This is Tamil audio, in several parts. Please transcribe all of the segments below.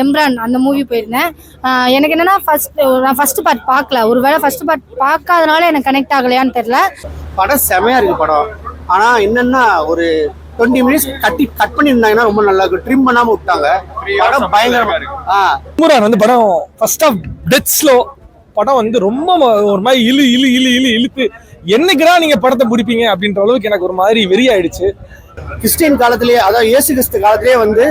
எம்ரான் அந்த மூவி போயிருந்தேன். எனக்கு என்னன்னா ஃபர்ஸ்ட் நான் ஃபர்ஸ்ட் பார்ட் பார்க்கல. ஒருவேளை ஃபர்ஸ்ட் பார்ட் பார்க்காதனால எனக்கு கனெக்ட் ஆகலையான்னு தெரியல. படம் செமையா இருக்கு படம். ஆனா என்னன்னா ஒரு டுவெண்ட்டி மினிட்ஸ் கட்டி கட் பண்ணியிருந்தாங்கன்னா ரொம்ப நல்லா இருக்கும். ட்ரிம் பண்ணாம விட்டாங்க. படம் பயங்கரமா முரான் வந்து படம் ஃபர்ஸ்ட் ஆஃப் டெத் ஸ்லோ படம் வந்து ரொம்ப ஒரு மாதிரி இழு இழு இழு இழு இழுத்து என்னைக்குடா நீங்க படத்தை பிடிப்பீங்க அப்படின்ற அளவுக்கு எனக்கு ஒரு மாதிரி வெறி ஆயிடுச்சு கிறிஸ்டின் காலத்திலேயே அதாவது இயேசு கிறிஸ்து காலத்திலேயே வந்து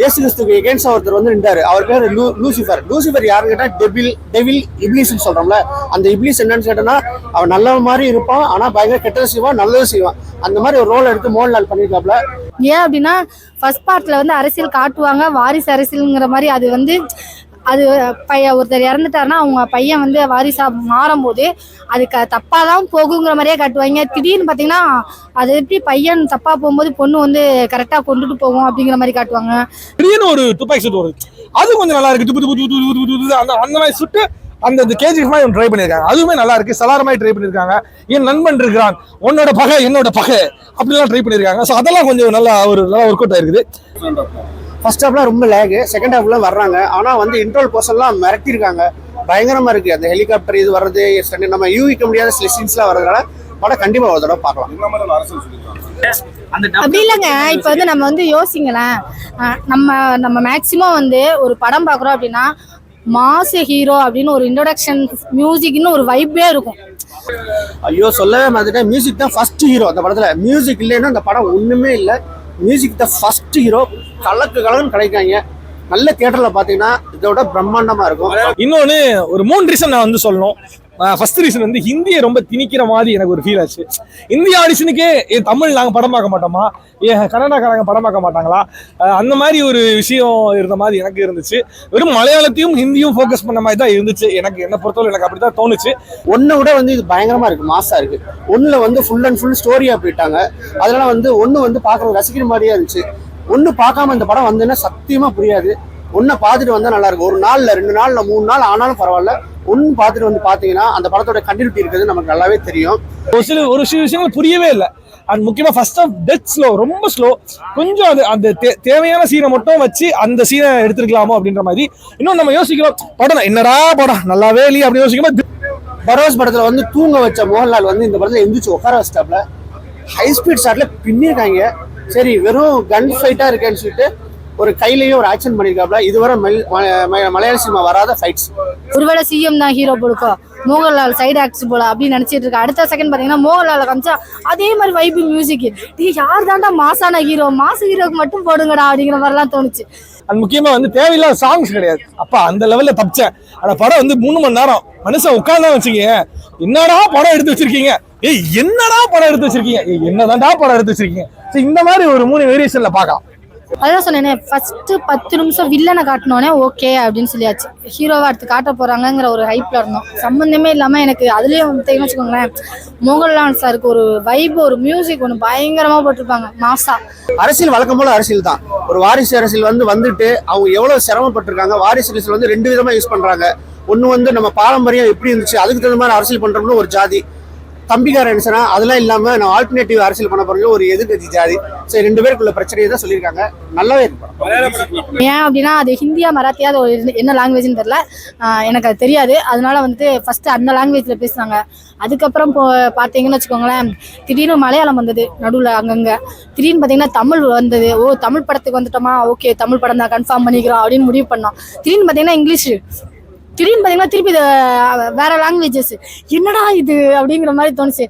இயேசு கிறிஸ்துக்கு எகேன்ஸ்ட் ஒருத்தர் வந்து நின்றாரு. அவர் பேர் லூ லூசிஃபர். லூசிஃபர் யாருன்னு கேட்டா டெபில் டெவில் இப்ளீஸ்னு சொல்றோம்ல. அந்த இப்ளீஸ் என்னன்னு கேட்டோம்னா அவன் நல்ல மாதிரி இருப்பான் ஆனா பயங்கர கெட்டது செய்வான் நல்லது செய்வான். அந்த மாதிரி ஒரு ரோல் எடுத்து மோகன்லால் பண்ணியிருக்காப்ல. ஏன் அப்படின்னா ஃபர்ஸ்ட் பார்ட்ல வந்து அரசியல் காட்டுவாங்க வாரிசு அரசியலுங்கிற மாதிரி அது வந்து அது பையன் ஒருத்தர் இறந்துட்டாருன்னா அவங்க பையன் வந்து வாரிசா மாறும்போது அது க தப்பாக தான் போகுங்கிற மாதிரியே காட்டுவாங்க. திடீர்னு பார்த்தீங்கன்னா அது எப்படி பையன் தப்பாக போகும்போது பொண்ணு வந்து கரெக்டாக கொண்டுட்டு போகும் அப்படிங்கிற மாதிரி காட்டுவாங்க. திடீர்னு ஒரு துப்பாக்கி சுட்டு வருது. அது கொஞ்சம் நல்லா இருக்கு. துப்பு துப்பு துப்பு துப்பு துப்பு அந்த அந்த மாதிரி சுட்டு அந்த கேஜிஎஃப் மாதிரி ட்ரை பண்ணியிருக்காங்க. அதுவுமே நல்லா இருக்கு. சலாரமாய் ட்ரை பண்ணியிருக்காங்க. என் நண்பன் இருக்கிறான். உன்னோட பகை என்னோட பகை அப்படிலாம் ட்ரை பண்ணியிருக்காங்க. ஸோ அதெல்லாம் கொஞ்சம் நல்லா ஒரு நல்லா ஒர்க் அவுட் ஆயிருக்குது. ஃபர்ஸ்ட் ஹாஃப்லாம் ரொம்ப லேகு செகண்ட் ஹாஃப்ல வர்றாங்க. ஆனா வந்து இன்ட்ரோல் போர்ஷன்லாம் மிரட்டியிருக்காங்க. பயங்கரமா இருக்கு. அந்த ஹெலிகாப்டர் இது வர்றது நம்ம யூகிக்க முடியாத சில சீன்ஸ்லாம் வர்றதுனால படம் கண்டிப்பா ஒரு தடவை பார்க்கலாம். அப்படி இல்லைங்க. இப்போ வந்து நம்ம வந்து யோசிங்களேன். நம்ம நம்ம மேக்சிமம் வந்து ஒரு படம் பார்க்குறோம் அப்படின்னா மாசு ஹீரோ அப்படின்னு ஒரு இன்ட்ரோடக்ஷன் மியூசிக்னு ஒரு வைப்பே இருக்கும். ஐயோ சொல்லவே மாட்டேன் மியூசிக் தான் ஃபர்ஸ்ட் ஹீரோ அந்த படத்துல. மியூசிக் இல்லைன்னா அந்த படம் ஒண்ணுமே இல்லை. மியூசிக் தான் ஃபர்ஸ்ட் ஹீரோ கலக்கு கலன்னு கிடைக்காங்க. நல்ல தியேட்டரில் பார்த்தீங்கன்னா இதோட பிரம்மாண்டமாக இருக்கும். இன்னொன்று ஒரு மூணு ரீசன் நான் வந்து சொல்லணும். ஃபர்ஸ்ட் ரீசன் வந்து ஹிந்தியை ரொம்ப திணிக்கிற மாதிரி எனக்கு ஒரு ஃபீல் ஆச்சு. இந்திய ஆடிஷனுக்கே ஏன் தமிழ் நாங்கள் படம் பார்க்க மாட்டோமா? ஏன் கன்னடாக்காரங்க படம் பார்க்க மாட்டாங்களா? அந்த மாதிரி ஒரு விஷயம் இருந்த மாதிரி எனக்கு இருந்துச்சு. வெறும் மலையாளத்தையும் ஹிந்தியும் ஃபோக்கஸ் பண்ண மாதிரி தான் இருந்துச்சு. எனக்கு என்ன பொறுத்தவரை எனக்கு அப்படி தான் தோணுச்சு. ஒன்றை விட வந்து இது பயங்கரமாக இருக்குது மாசாக இருக்குது ஒன்றில் வந்து ஃபுல் அண்ட் ஃபுல் ஸ்டோரியாக போயிட்டாங்க. அதனால் வந்து ஒன்று வந்து பாக்குறது ரசிக்கிற மாதிரியே இருந்துச்சு. ஒன்று பார்க்காம இந்த படம் வந்ததுன்னா சத்தியமாக புரியாது. ஒன்றை பார்த்துட்டு வந்தா நல்லா இருக்கும். ஒரு நாள்ல ரெண்டு நாள்ல மூணு நாள் ஆனாலும் பரவாயில்ல. ஒன்னு பார்த்துட்டு வந்து பாத்தீங்கன்னா அந்த படத்தோட கண்டினியூட்டி இருக்கிறது நமக்கு நல்லாவே தெரியும். ஒரு சில ஒரு சில விஷயங்கள் புரியவே இல்லை. அண்ட் முக்கியமா ஃபர்ஸ்ட் ஆஃப் டெத் ஸ்லோ ரொம்ப ஸ்லோ கொஞ்சம் அது அந்த தேவையான சீனை மட்டும் வச்சு அந்த சீனை எடுத்துருக்கலாமோ அப்படின்ற மாதிரி. இன்னும் நம்ம யோசிக்கிறோம் படம் என்னடா படம்? நல்லாவே இல்லையே அப்படின்னு யோசிக்கும் பரோஸ் படத்துல வந்து தூங்க வச்ச மோகன்லால் வந்து இந்த படத்துல எந்திரிச்சு உட்கார வச்சிட்டாப்ல. High speed ஷாட்ல பின்னிருக்காங்க. சரி வெறும் கன் ஃபைட்டா இருக்கேன்னு சொல்லிட்டு ஒரு கையிலயும் ஒரு ஆக்ஷன் பண்ணிருக்காப்ல. இதுவரை மல்- ம- ம- மலையாள சினிமா வராத ஃபைட்ஸ் ஒருவேளை சிஎம் தான் ஹீரோ போலுக்கோ மோகன்லால் சைடு ஆக்ட்ஸ் போல அப்படின்னு நினைச்சிட்டு இருக்கா. அடுத்த செகண்ட் பாத்தீங்கன்னா மோகன்லால் காமிச்சா அதே மாதிரி வைப்பு மியூசிக் டீ யார் தாண்டா மாசான ஹீரோ மாச ஹீரோக்கு மட்டும் போடுங்கடா அப்படிங்கிற மாதிரிலாம் தோணுச்சு. அண்ட் முக்கியமா வந்து தேவையில்லாத சாங்ஸ் கிடையாது. அப்பா அந்த லெவல்ல தப்பிச்சேன். ஆனா படம் வந்து மூணு மணி நேரம். மனுஷன் உட்கார்ந்தா வச்சுக்கீங்க. என்னடா படம் எடுத்து வச்சிருக்கீங்க? ஏய் என்னடா படம் எடுத்து வச்சிருக்கீங்க? ஏய் என்னதான்டா படம் எடுத்து வச்சிருக்கீங்க? இந்த மாதிரி ஒரு மூணு வேரியேஷன்ல பார்க்கலாம். அதான் சொன்னேனே ஃபர்ஸ்ட் பத்து நிமிஷம் வில்லனை காட்டினோடனே ஓகே அப்படின்னு சொல்லியாச்சு. ஹீரோவை அடுத்து காட்ட போகிறாங்கங்கிற ஒரு ஹைப்ல இருந்தோம். சம்மந்தமே இல்லாம எனக்கு அதுலயும் வந்து வச்சுக்கோங்களேன் மோகன்லால் சாருக்கு ஒரு வைப் ஒரு மியூசிக் ஒன்று பயங்கரமா போட்டிருப்பாங்க மாசா. அரசியல் வழக்கம் போல அரசியல் தான். ஒரு வாரிசு அரசியல் வந்து வந்துட்டு அவங்க எவ்வளவு சிரமப்பட்டிருக்காங்க வாரிசு அரசியல் வந்து ரெண்டு விதமா யூஸ் பண்றாங்க. ஒன்று வந்து நம்ம பாரம்பரியம் எப்படி இருந்துச்சு அதுக்கு தகுந்த மாதிரி அரசியல் பண்றோம்னு ஒரு ஜாதி. தம்பிக்கார நினைச்சனா அதெல்லாம் இல்லாம நான் ஆல்டர்னேட்டிவ் அரசியல் பண்ண போறது ஒரு எதிர்கட்சி ஜாதி. சரி ரெண்டு பேருக்குள்ள பிரச்சனையை தான் சொல்லியிருக்காங்க. நல்லாவே. ஏன் அப்படின்னா அது ஹிந்தியா மராத்தியா அது ஒரு என்ன லாங்குவேஜ்னு தெரில எனக்கு அது தெரியாது. அதனால வந்துட்டு ஃபர்ஸ்ட் அந்த லாங்குவேஜ்ல பேசுனாங்க. அதுக்கப்புறம் போ பார்த்தீங்கன்னு வச்சுக்கோங்களேன் திடீர்னு மலையாளம் வந்தது நடுவில் அங்கங்க. திடீர்னு பார்த்தீங்கன்னா தமிழ் வந்தது. ஓ தமிழ் படத்துக்கு வந்துட்டோமா? ஓகே தமிழ் படம் தான் கன்ஃபார்ம் பண்ணிக்கிறோம் அப்படின்னு முடிவு பண்ணோம். திடீர்னு பார்த்தீங்கன்னா இங்கிலீஷ். திடீர்னு பார்த்தீங்கன்னா திருப்பி இது வேற லாங்குவேஜஸ் என்னடா இது? அப்படிங்கிற மாதிரி தோணுச்சு.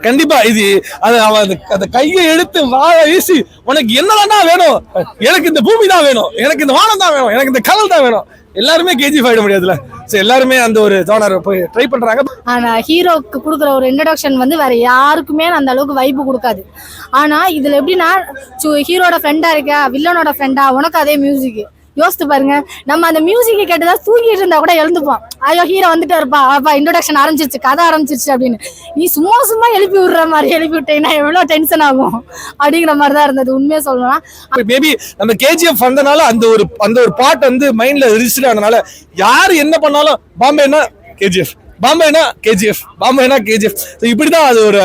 கண்டிப்பா இது அது அவன் அந்த- அந்த கையை எடுத்து வாழ வீசி உனக்கு என்னதான்டா வேணும்? எனக்கு இந்த பூமி தான் வேணும். எனக்கு இந்த வானம் தான் வேணும். எனக்கு இந்த கடல் தான் வேணும். எல்லாருமே கேஜி ஆயிட முடியாதுல்ல? சோ எல்லாருமே அந்த ஒரு ஜோனர் போய் ட்ரை பண்றாங்க. ஆனா ஹீரோக்கு கொடுக்குற ஒரு இன்ட்ரடக்ஷன் வந்து வேற யாருக்குமே அந்த அளவுக்கு வைப்பு கொடுக்காது. ஆனா இதுல எப்படின்னா ஹீரோட ஃப்ரெண்டா இருக்கா வில்லனோட ஃப்ரெண்டா உனக்கு அதே மியூசிக் யோசித்து பாருங்க. நம்ம அந்த மியூசிக்கை கேட்டுதான் தூங்கிட்டு இருந்தா கூட எழுந்துப்போம். ஐயோ ஹீரோ வந்துட்டு இருப்பா. அப்பா இன்ட்ரொடக்ஷன் ஆரம்பிச்சிருச்சு கதை ஆரம்பிச்சிருச்சு அப்படின்னு. நீ சும்மா சும்மா எழுப்பி விடுற மாதிரி எழுப்பி விட்டீங்கன்னா எவ்வளவு டென்ஷன் ஆகும்? அப்படிங்கிற மாதிரி தான் இருந்தது. உண்மையை சொல்லலாம் மேபி நம்ம கேஜிஎஃப் வந்தனால அந்த ஒரு அந்த ஒரு பாட் வந்து மைண்ட்ல ரிஜிஸ்டர் ஆனனால யார் என்ன பண்ணாலும் பாம்பேன்னா கேஜிஎஃப் பாம்பேனா கேஜிஎஃப் பாம்பேனா கேஜிஎஃப் ஸோ இப்படிதான் அது ஒரு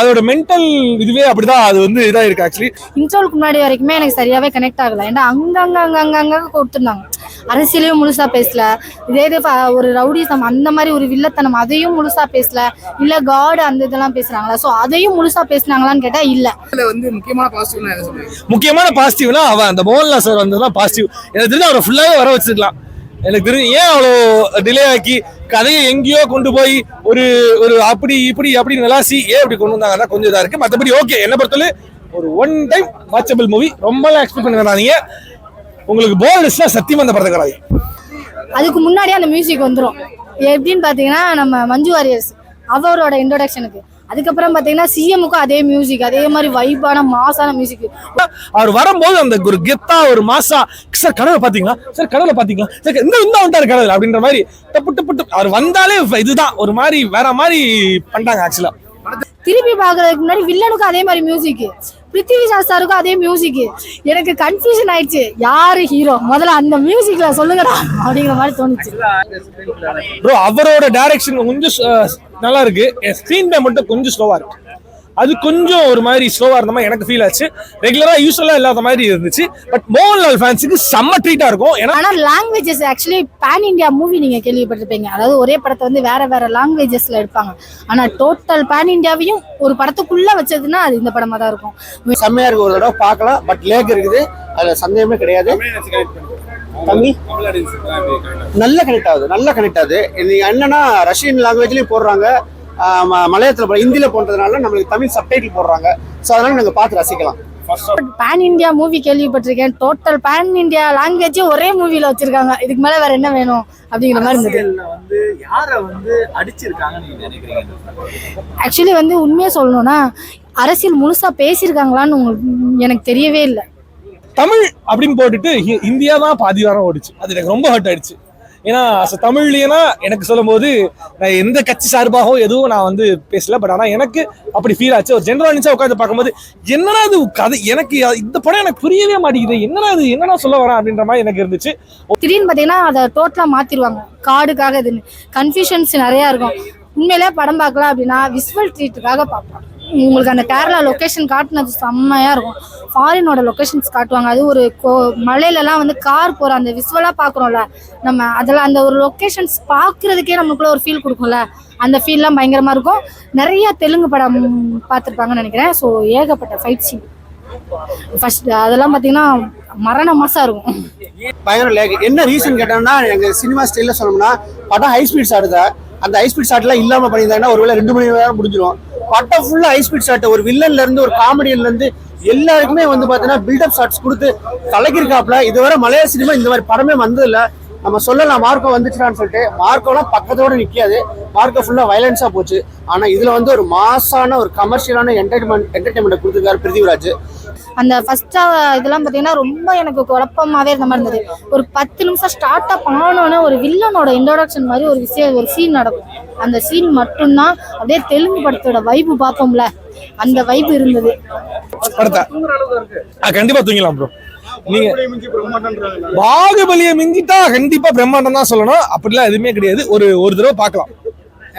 அதோட மென்டல் இதுவே அப்படிதான் அது வந்து இதா இருக்கு ஆக்சுவலி இன்ட்ரோலுக்கு முன்னாடி வரைக்குமே எனக்கு சரியாவே கனெக்ட் ஆகல. ஏன்னா அங்கங்க அங்கங்க அங்க கொடுத்துருந்தாங்க. அரசியலையும் முழுசா பேசல. இதே இது ஒரு ரவுடிசம் அந்த மாதிரி ஒரு வில்லத்தனம் அதையும் முழுசா பேசல. இல்ல காட் அந்த இதெல்லாம் பேசுறாங்களா சோ அதையும் முழுசா பேசுனாங்களான்னு கேட்டா இல்ல. இதுல வந்து முக்கியமான பாசிட்டிவ்னா முக்கியமான பாசிட்டிவ்னா அவன் அந்த மோகன்லால் சார் வந்ததுதான் பாசிட்டிவ் எனக்கு தெரிஞ்சு அவரை ஃபுல்லாவே வர வச்சிருக்கலாம். எனக்கு தெரியும் ஏன் அவ்வளோ டிலே ஆக்கி கதையை எங்கேயோ கொண்டு போய் ஒரு ஒரு அப்படி இப்படி அப்படி நிலாசி ஏன் இப்படி கொண்டு வந்தாங்க தான் கொஞ்சம் இதாக இருக்குது மற்றபடி ஓகே என்ன பொறுத்தவரை ஒரு ஒன் டைம் வாட்சபிள் மூவி ரொம்பலாம் எக்ஸ்பெக்ட் பண்ண வேணாதீங்க உங்களுக்கு போர் அடிச்சுனா சத்தியமா அந்த படத்தை கிடையாது அதுக்கு முன்னாடியே அந்த மியூசிக் வந்துடும் எப்படின்னு பார்த்தீங்கன்னா நம்ம மஞ்சு வாரியர்ஸ் அவரோட இன்ட்ரோடக்ஷனுக்கு அதுக்கப்புறம் பாத்தீங்கன்னா சிஎம்முக்கும் அதே மியூசிக் அதே மாதிரி வைபான மாசான மியூசிக் அவர் வரும்போது அந்த ஒரு கெத்தா ஒரு மாசா சார் கடவுளை பாத்தீங்களா சார் கடவுளை பாத்தீங்களா சார் இந்த இந்த வந்துட்டாரு கடவுள் அப்படின்ற மாதிரி டப்பு டப்பு டப்பு அவர் வந்தாலே இதுதான் ஒரு மாதிரி வேற மாதிரி பண்ணிட்டாங்க ஆக்சுவலா திருப்பி பாக்குறதுக்கு முன்னாடி வில்லனுக்கும் அதே மாதிரி மியூசிக் பிருத்திவி சாஸ்தாருக்கும் அதே மியூசிக் எனக்கு கன்ஃபியூஷன் ஆயிடுச்சு. யாரு ஹீரோ முதல்ல அந்த மியூசிக்ல சொல்லுங்கடா அப்படிங்கிற மாதிரி தோணுச்சு. ப்ரோ அவரோட டைரக்ஷன் கொஞ்சம் நல்லா இருக்கு. ஸ்க்ரீன் பே மட்டும் கொஞ்சம் ஸ்லோவா இருக்கு. அது கொஞ்சம் ஒரு மாதிரி ஸ்லோவா இருந்த மாதிரி எனக்கு ஃபீல் ஆச்சு. ரெகுலரா யூஸ்வலா இல்லாத மாதிரி இருந்துச்சு. பட் மோகன்லால் ஃபேன்ஸுக்கு செம்ம ட்ரீட்டா இருக்கும். ஏன்னா ஆனா languages actually pan India movie நீங்க கேள்விப்பட்டிருப்பீங்க. அதாவது ஒரே படத்தை வந்து வேற வேற லாங்குவேஜஸ்ல எடுப்பாங்க. ஆனா டோட்டல் பேன் இந்தியாவையும் ஒரு படத்துக்குள்ள வச்சதுன்னா அது இந்த படமா தான் இருக்கும். செம்மையா இருக்கு ஒரு தடவை பார்க்கலாம். பட் லேக் இருக்குது. அதுல சந்தேகமே கிடையாது. தம்பி? நல்ல கனெக்ட் ஆகுது. நல்ல கனெக்ட் ஆகுது. என்னன்னா ரஷ்யன் லாங்குவேஜ்லயும் போடுறாங்க. மலையாளத்துல போ- ஹிந்தில போன்றதுனால நம்மளுக்கு தமிழ் சப்டைட்டில் போடுறாங்க. ஸோ அதனால நாங்க பார்த்து ரசிக்கலாம். பேன் இந்தியா மூவி கேள்விப்பட்டிருக்கேன். டோட்டல் பேன் இந்தியா லாங்குவேஜே ஒரே மூவில வச்சிருக்காங்க. இதுக்கு மேல வேற என்ன வேணும் அப்படிங்கிற மாதிரி இருந்தது. அரசியல்ல வந்து யார வந்து அடிச்சிருக்காங்கன்னு நீங்க நினைக்கிறீங்க? ஆக்சுவலி வந்து உண்மையை சொல்லணும்னா அரசியல் முழுசா பேசியிருக்காங்களான்னு உங்களுக்கு எனக்கு தெரியவே இல்லை. தமிழ் அப்படின்னு போட்டுட்டு ஹி- இந்தியா தான் பாதி வாரம் ஓடிச்சு. அது எனக்கு ரொம்ப ஹர்ட் ஆயிடுச்சு. ஏன்னா as a எனக்கு சொல்லும்போது நான் எந்த கட்சி சார்பாகவும் எதுவும் நான் வந்து பேசல. பட் ஆனால் எனக்கு அப்படி ஃபீல் ஆச்சு. ஒரு ஜென்ரல் நினைச்சா உட்காந்து பார்க்கும்போது என்னடா இது கதை எனக்கு இந்த படம் எனக்கு புரியவே மாட்டேங்குது. என்னடா இது என்னடா சொல்ல வரேன் அப்படின்ற மாதிரி எனக்கு இருந்துச்சு. திடீர்னு பார்த்தீங்கன்னா அதை டோட்டலாக மாற்றிடுவாங்க காடுக்காக இதுன்னு. கன்ஃபியூஷன்ஸ் நிறையா இருக்கும். உண்மையிலே படம் பார்க்கலாம் அப்படின்னா விஸ்வல் ட்ரீட்டுக்காக பார்ப்போம் உங்களுக்கு அந்த கேரளா லொக்கேஷன் காட்டுனது செம்மையாக இருக்கும். ஃபாரினோட லொக்கேஷன்ஸ் காட்டுவாங்க. அது ஒரு கோ மலையிலலாம் வந்து கார் போகிற அந்த விஸ்வலாக பார்க்குறோம்ல. நம்ம அதில் அந்த ஒரு லொக்கேஷன்ஸ் பார்க்குறதுக்கே நம்மளுக்குள்ள ஒரு ஃபீல் கொடுக்கும்ல. அந்த ஃபீல்லாம் பயங்கரமாக இருக்கும். நிறைய தெலுங்கு படம் பார்த்துருப்பாங்கன்னு நினைக்கிறேன். ஸோ ஏகப்பட்ட ஃபைட் சீன் ஃபர்ஸ்ட் அதெல்லாம் பார்த்தீங்கன்னா மரண மாசாக இருக்கும். பயங்கர லேக் என்ன ரீசன் கேட்டோம்னா எங்கள் சினிமா ஸ்டைலில் சொல்லணும்னா படம் ஹை ஸ்பீட்ஸ் ஆடுதா அந்த ஹைஸ்பீட் ஷாட்லாம் இல்லாமல் பண்ணியிருந்தாங்கன்னா ஒருவேளை ரெண்டு மணி நேரம் முடிஞ்சிடும் பட்டம் ஃபுல்லாக ஹைஸ்பீட் ஷாட் ஒரு வில்லன்ல இருந்து ஒரு காமெடியில இருந்து எல்லாருக்குமே வந்து பாத்தீங்கன்னா பில்டப் ஷாட்ஸ் கொடுத்து கலக்கிருக்காப்ல இதுவரை மலையாள சினிமா இந்த மாதிரி படமே வந்ததில்லை. நம்ம சொல்லலாம் மார்க்கோ வந்துச்சுடான்னு சொல்லிட்டு மார்க்கோலாம் பக்கத்தோட நிக்காது. மார்க்கோ ஃபுல்லா வயலன்ஸா போச்சு. ஆனா இதுல வந்து ஒரு மாசான ஒரு கமர்ஷியலான என்டர்டைன்மெண்ட் என்டர்டைன்மெண்ட் கொடுத்துருக்காரு பிருத்திவிராஜ் அந்த ஃபர்ஸ்ட் இதெல்லாம் பார்த்தீங்கன்னா ரொம்ப எனக்கு குழப்பமாவே இருந்த மாதிரி இருந்தது. ஒரு பத்து நிமிஷம் ஸ்டார்ட் அப் ஆனோன்னு ஒரு வில்லனோட இன்ட்ரோடக்ஷன் மாதிரி ஒரு விஷயம் ஒரு சீன் நடக்கும். அந்த சீன் மட்டும்தான் அப்படியே தெலுங்கு படத்தோட வைப்பு பார்ப்போம்ல. அந்த வைப்பு இருந்தது. படத்தை. ஆ, கண்டிப்பா தூங்கலாம் ப்ரோ நீங்க பாகுபலியை மிஞ்சிட்டா கண்டிப்பா பிரம்மாண்டம் தான் சொல்லணும். அப்படிலாம் எதுவுமே கிடையாது. ஒரு ஒரு தடவை பார்க்கலாம்.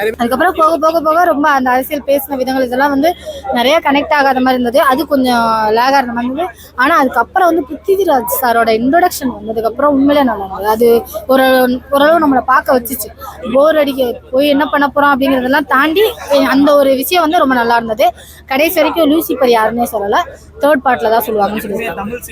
அதுக்கப்புறம் போக போக போக ரொம்ப அந்த அரசியல் பேசின விதங்கள் இதெல்லாம் வந்து நிறைய கனெக்ட் ஆகாத மாதிரி இருந்தது. அது கொஞ்சம் லேக் ஆகிற மாதிரி இருந்தது. ஆனால் அதுக்கப்புறம் வந்து பிருத்திவிராஜ் சாரோட இன்ட்ரோடக்ஷன் வந்ததுக்கப்புறம் உண்மையிலே நல்லா இருந்தது. அது ஒரு ஓரளவு நம்மளை பார்க்க வச்சுச்சு. போர் அடிக்க போய் என்ன பண்ண போகிறோம் அப்படிங்கிறதெல்லாம் தாண்டி அந்த ஒரு விஷயம் வந்து ரொம்ப நல்லா இருந்தது. கடைசி வரைக்கும் லூசிபர் யாருன்னே சொல்லலை. தேர்ட் பார்ட்டில் தான் சொல்லுவாங்கன்னு தமிழ்